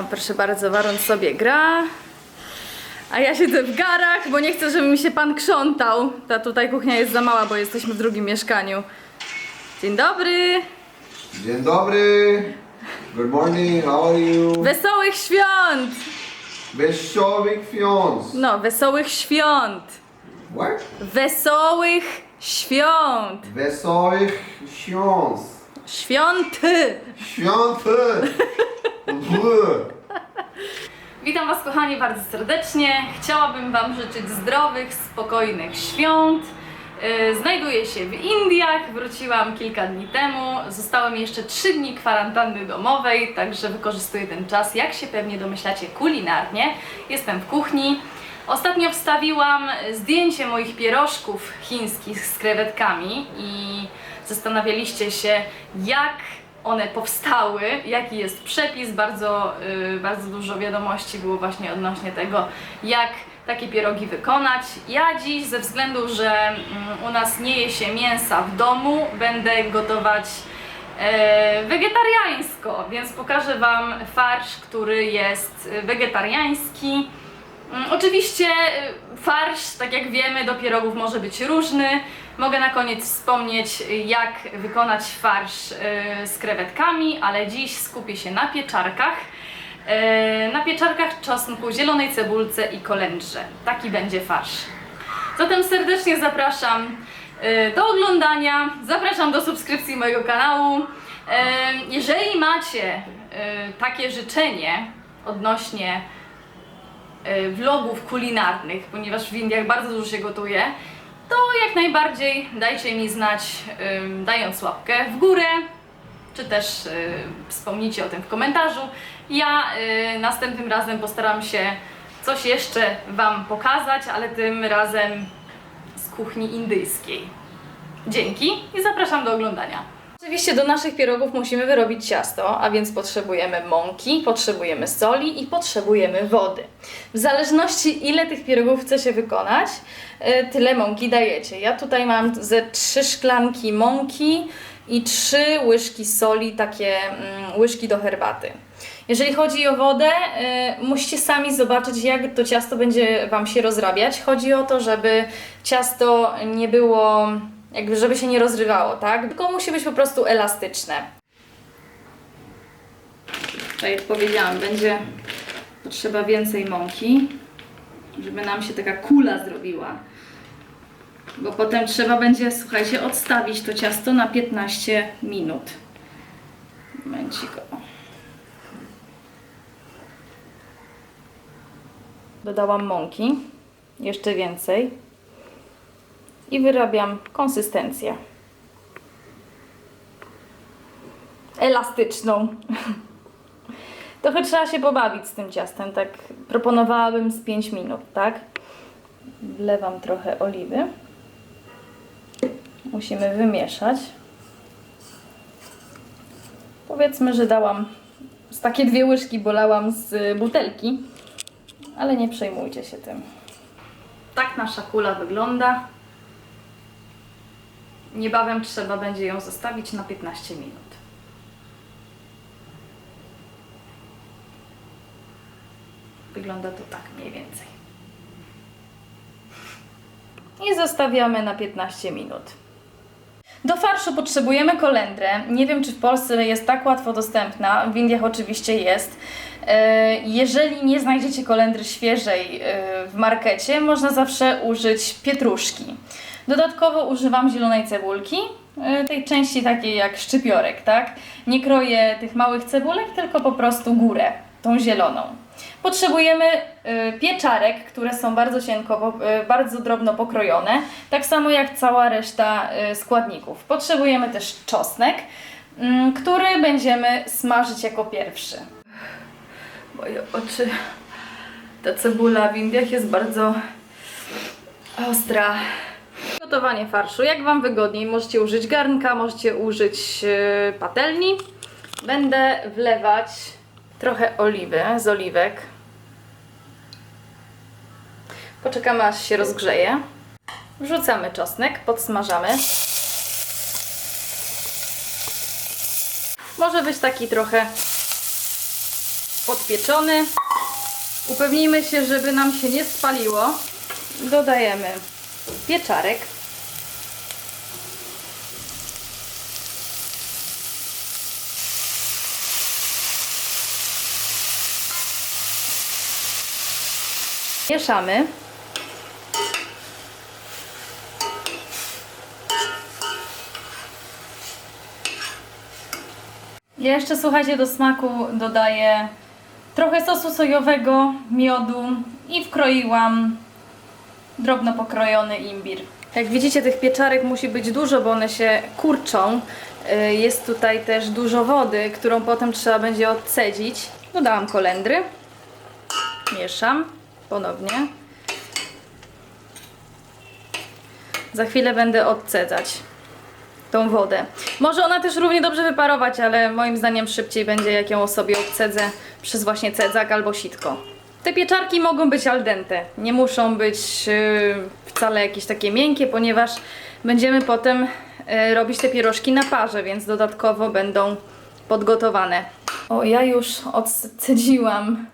O, proszę bardzo, Waron sobie gra. A ja siedzę w garach, bo nie chcę, żeby mi się pan krzątał. Ta tutaj kuchnia jest za mała, bo jesteśmy w drugim mieszkaniu. Dzień dobry. Dzień dobry. Good morning. How are you? Wesołych świąt! Wesołych świąt. No, wesołych świąt! What? Wesołych świąt! Wesołych świąt. Świąty! Świąty. Witam Was kochani bardzo serdecznie. Chciałabym Wam życzyć zdrowych, spokojnych świąt. Yy, Znajduję się w Indiach, wróciłam kilka dni temu. Zostały mi jeszcze 3 dni kwarantanny domowej, także wykorzystuję ten czas, jak się pewnie domyślacie, kulinarnie. Jestem w kuchni. Ostatnio wstawiłam zdjęcie moich pierożków chińskich z krewetkami i zastanawialiście się, jak one powstały, jaki jest przepis. Bardzo, yy, bardzo dużo wiadomości było właśnie odnośnie tego, jak takie pierogi wykonać. Ja dziś, ze względu, że mm, u nas nie je się mięsa w domu, będę gotować e, wegetariańsko, więc pokażę Wam farsz, który jest wegetariański. Mm, Oczywiście y, farsz, tak jak wiemy, do pierogów może być różny. Mogę na koniec wspomnieć, jak wykonać farsz y, z krewetkami, ale dziś skupię się na pieczarkach. Y, Na pieczarkach czosnku, zielonej cebulce i kolendrze. Taki będzie farsz. Zatem serdecznie zapraszam y, do oglądania, zapraszam do subskrypcji mojego kanału. Jeżeli macie takie życzenie odnośnie vlogów kulinarnych, ponieważ w Indiach bardzo dużo się gotuje, to jak najbardziej dajcie mi znać, ym, dając łapkę w górę, czy też y, wspomnijcie o tym w komentarzu. Ja y, następnym razem postaram się coś jeszcze Wam pokazać, ale tym razem z kuchni indyjskiej. Dzięki i zapraszam do oglądania. Oczywiście do naszych pierogów musimy wyrobić ciasto, a więc potrzebujemy mąki, potrzebujemy soli i potrzebujemy wody. W zależności ile tych pierogów chce się wykonać, y, tyle mąki dajecie. Ja tutaj mam ze trzy szklanki mąki i trzy łyżki soli, takie mm, łyżki do herbaty. Jeżeli chodzi o wodę, y, musicie sami zobaczyć, jak to ciasto będzie Wam się rozrabiać. Chodzi o to, żeby ciasto nie było, jakby żeby się nie rozrywało, tak? Tylko musi być po prostu elastyczne. Tak jak powiedziałam, będzie potrzeba więcej mąki, żeby nam się taka kula zrobiła. Bo potem trzeba będzie, słuchajcie, odstawić to ciasto na 15 minut. Momencik. Dodałam mąki, jeszcze więcej i wyrabiam konsystencję elastyczną. Trochę trzeba się pobawić z tym ciastem, tak proponowałabym z 5 minut, tak? Wlewam trochę oliwy. Musimy wymieszać. Powiedzmy, że dałam z takie dwie łyżki, bo lałam z butelki, ale nie przejmujcie się tym. Tak nasza kula wygląda. Niebawem trzeba będzie ją zostawić na 15 minut. Wygląda to tak mniej więcej. I zostawiamy na 15 minut. Do farszu potrzebujemy kolendrę. Nie wiem, czy w Polsce jest tak łatwo dostępna. W Indiach oczywiście jest. E, Jeżeli nie znajdziecie kolendry świeżej e, w markecie, można zawsze użyć pietruszki. Dodatkowo używam zielonej cebulki, e, tej części takiej jak szczypiorek, tak? Nie kroję tych małych cebulek, tylko po prostu górę, tą zieloną. Potrzebujemy y, pieczarek, które są bardzo cienko, y, bardzo drobno pokrojone, tak samo jak cała reszta y, składników. Potrzebujemy też czosnek, mm, który będziemy smażyć jako pierwszy. Moje oczy. Ta cebula w Indiach jest bardzo ostra. Gotowanie farszu. Jak Wam wygodniej, możecie użyć garnka, możecie użyć y, patelni. Będę wlewać trochę oliwy z oliwek. Poczekamy aż się rozgrzeje. Wrzucamy czosnek, podsmażamy. Może być taki trochę podpieczony. Upewnijmy się, żeby nam się nie spaliło. Dodajemy pieczarek. Mieszamy. Ja jeszcze słuchajcie do smaku dodaję trochę sosu sojowego, miodu i wkroiłam drobno pokrojony imbir. Jak widzicie tych pieczarek musi być dużo, bo one się kurczą. Y, Jest tutaj też dużo wody, którą potem trzeba będzie odcedzić. Dodałam kolendry. Mieszam ponownie. Za chwilę będę odcedzać tą wodę. Może ona też równie dobrze wyparować, ale moim zdaniem szybciej będzie jak ją sobie odcedzę przez właśnie cedzak albo sitko. Te pieczarki mogą być al dente, nie muszą być yy, wcale jakieś takie miękkie, ponieważ będziemy potem yy, robić te pierożki na parze, więc dodatkowo będą podgotowane. O, ja już odcedziłam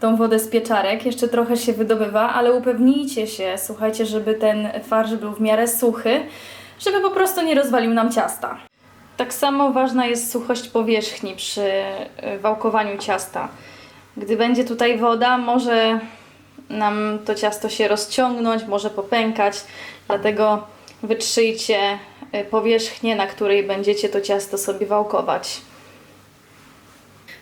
tą wodę z pieczarek, jeszcze trochę się wydobywa, ale upewnijcie się, słuchajcie, żeby ten farsz był w miarę suchy, żeby po prostu nie rozwalił nam ciasta. Tak samo ważna jest suchość powierzchni przy y, wałkowaniu ciasta. Gdy będzie tutaj woda, może nam to ciasto się rozciągnąć, może popękać, dlatego wytrzyjcie y, powierzchnię, na której będziecie to ciasto sobie wałkować.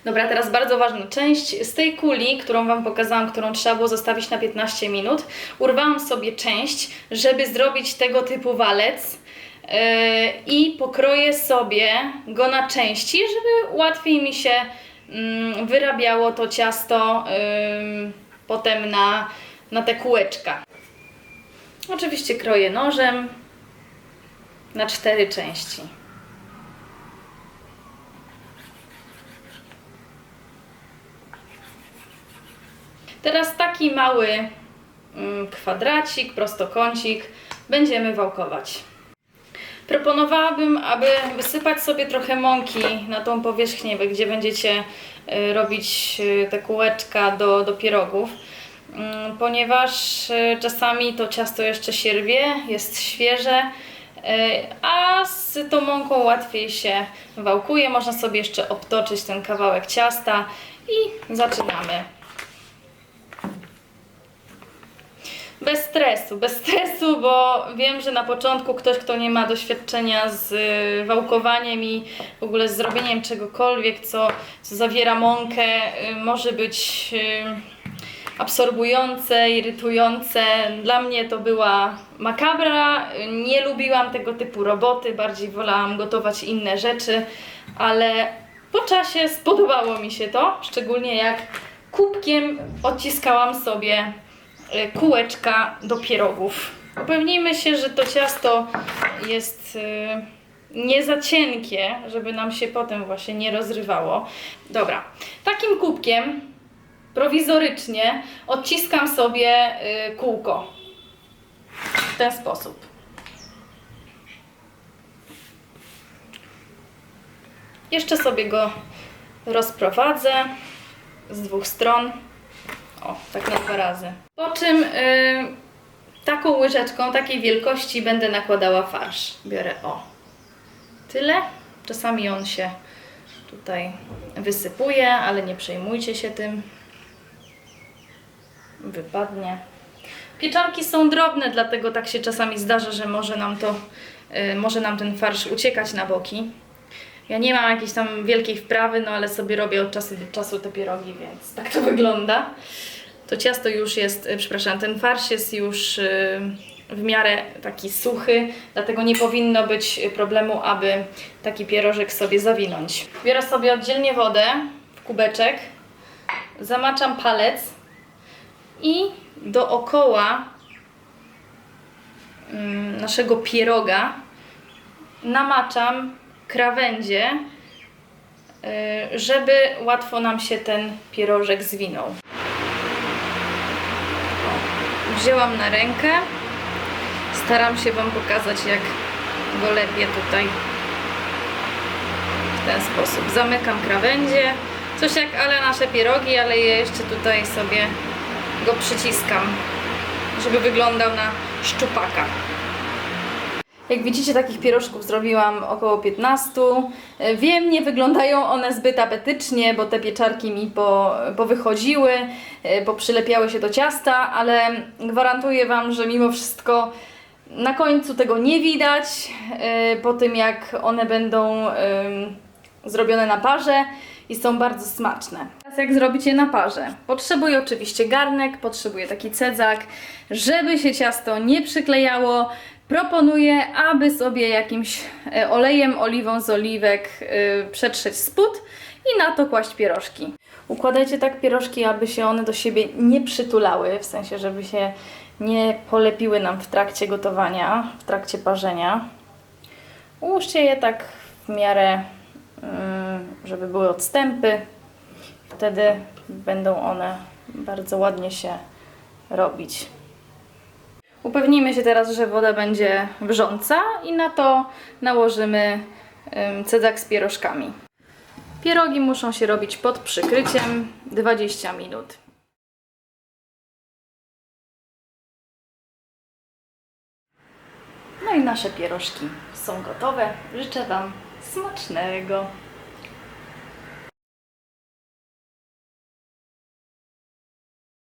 Dobra, teraz bardzo ważna część. Z tej kuli, którą Wam pokazałam, którą trzeba było zostawić na 15 minut, urwałam sobie część, żeby zrobić tego typu walec yy, i pokroję sobie go na części, żeby łatwiej mi się wyrabiało to ciasto potem na, na te kółeczka. Oczywiście kroję nożem na cztery części. Teraz taki mały mm, kwadracik, prostokącik będziemy wałkować. Proponowałabym, aby wysypać sobie trochę mąki na tą powierzchnię, gdzie będziecie y, robić y, te kółeczka do, do pierogów, Mm, ponieważ y, czasami to ciasto jeszcze się rwie, jest świeże, a z tą mąką łatwiej się wałkuje. Można sobie jeszcze obtoczyć ten kawałek ciasta i zaczynamy. Bez stresu, bez stresu, bo wiem, że na początku ktoś, kto nie ma doświadczenia z y, wałkowaniem i w ogóle z zrobieniem czegokolwiek, co, co zawiera mąkę, y, może być y, absorbujące, irytujące. Dla mnie to była makabra. Nie lubiłam tego typu roboty, bardziej wolałam gotować inne rzeczy, ale po czasie spodobało mi się to, szczególnie jak kubkiem odciskałam sobie kółeczka do pierogów. Upewnijmy się, że to ciasto jest y, nie za cienkie, żeby nam się potem właśnie nie rozrywało. Dobra, takim kubkiem prowizorycznie odciskam sobie y, kółko. W ten sposób. Jeszcze sobie go rozprowadzę z dwóch stron. Tak na dwa razy. Po czym y, taką łyżeczką, takiej wielkości będę nakładała farsz. Biorę o. Tyle. Czasami on się tutaj wysypuje, ale nie przejmujcie się tym. Wypadnie. Pieczarki są drobne, dlatego tak się czasami zdarza, że może nam to, y, może nam ten farsz uciekać na boki. Ja nie mam jakiejś tam wielkiej wprawy, no ale sobie robię od czasu do czasu te pierogi, więc tak to wygląda. To ciasto już jest, y, przepraszam, ten farsz jest już y, w miarę taki suchy, dlatego nie powinno być problemu, aby taki pierożek sobie zawinąć. Biorę sobie oddzielnie wodę w kubeczek, zamaczam palec i dookoła mm, naszego pieroga namaczam krawędzie, y, żeby łatwo nam się ten pierożek zwinął. Wzięłam na rękę. Staram się Wam pokazać, jak go lepiej tutaj w ten sposób. Zamykam krawędzie, Coś jak ale nasze pierogi, ale ja jeszcze tutaj sobie go przyciskam, żeby wyglądał na szczupaka. Jak widzicie, takich pierożków zrobiłam około 15. E, Wiem, nie wyglądają one zbyt apetycznie, bo te pieczarki mi po, powychodziły, e, poprzylepiały się do ciasta, ale gwarantuję Wam, że mimo wszystko na końcu tego nie widać, e, po tym jak one będą zrobione na parze i są bardzo smaczne. Teraz jak zrobić je na parze? Potrzebuję oczywiście garnek, potrzebuję taki cedzak. Żeby się ciasto nie przyklejało, proponuję, aby sobie jakimś e, olejem, oliwą z oliwek e, przetrzeć spód i na to kłaść pierożki. Układajcie tak pierożki, aby się one do siebie nie przytulały, w sensie, żeby się nie polepiły nam w trakcie gotowania, w trakcie parzenia. Ułóżcie je tak w miarę, mm, żeby były odstępy. Wtedy będą one bardzo ładnie się robić. Upewnijmy się teraz, że woda będzie wrząca i na to nałożymy ym, cedzak z pierożkami. Pierogi muszą się robić pod przykryciem 20 minut. No i nasze pierożki są gotowe. Życzę Wam smacznego.